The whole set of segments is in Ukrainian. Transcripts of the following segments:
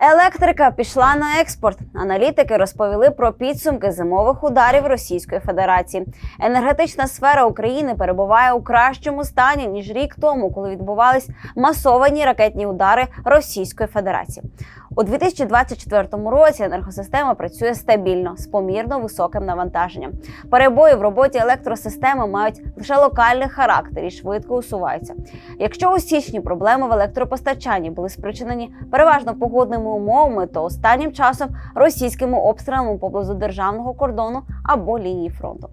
Електрика пішла на експорт. Аналітики розповіли про підсумки зимових ударів Російської Федерації. Енергетична сфера України перебуває у кращому стані ніж рік тому, коли відбувались масовані ракетні удари Російської Федерації. У 2024 році енергосистема працює стабільно з помірно високим навантаженням. Перебої в роботі електросистеми мають лише локальний характер і швидко усуваються. Якщо у січні проблеми в електропостачанні були спричинені переважно погодними умовами, то останнім часом російськими обстрілами поблизу державного кордону або лінії фронту.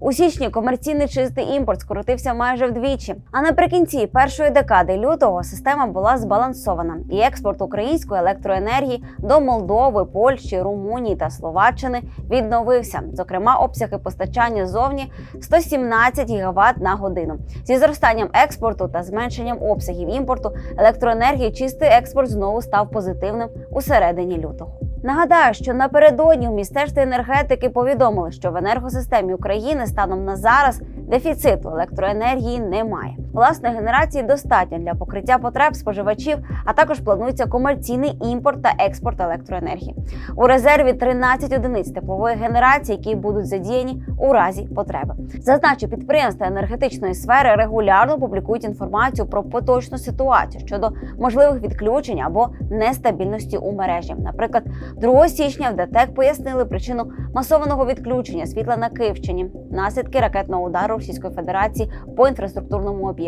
У січні комерційний чистий імпорт скоротився майже вдвічі. А наприкінці першої декади лютого система була збалансована, і експорт української електроенергії до Молдови, Польщі, Румунії та Словаччини відновився. Зокрема, обсяги постачання зовні 117 гігават на годину. Зі зростанням експорту та зменшенням обсягів імпорту електроенергії чистий експорт знову став позитивним у середині лютого. Нагадаю, що напередодні у міністерстві енергетики повідомили, що в енергосистемі України станом на зараз дефіциту електроенергії немає. Власної генерації достатньо для покриття потреб споживачів, а також планується комерційний імпорт та експорт електроенергії. У резерві 13 одиниць теплової генерації, які будуть задіяні у разі потреби. Зазначу, підприємства енергетичної сфери регулярно публікують інформацію про поточну ситуацію щодо можливих відключень або нестабільності у мережі. Наприклад, 2 січня в ДТЕК пояснили причину масованого відключення світла на Київщині, наслідки ракетного удару Російської Федерації по інфраструктурному об'єкту.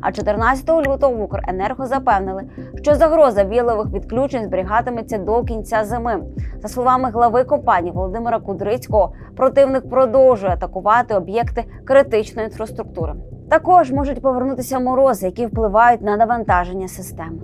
А 14 лютого в Укренерго запевнили, що загроза віялових відключень зберігатиметься до кінця зими. За словами глави компанії Володимира Кудрицького, противник продовжує атакувати об'єкти критичної інфраструктури. Також можуть повернутися морози, які впливають на навантаження системи.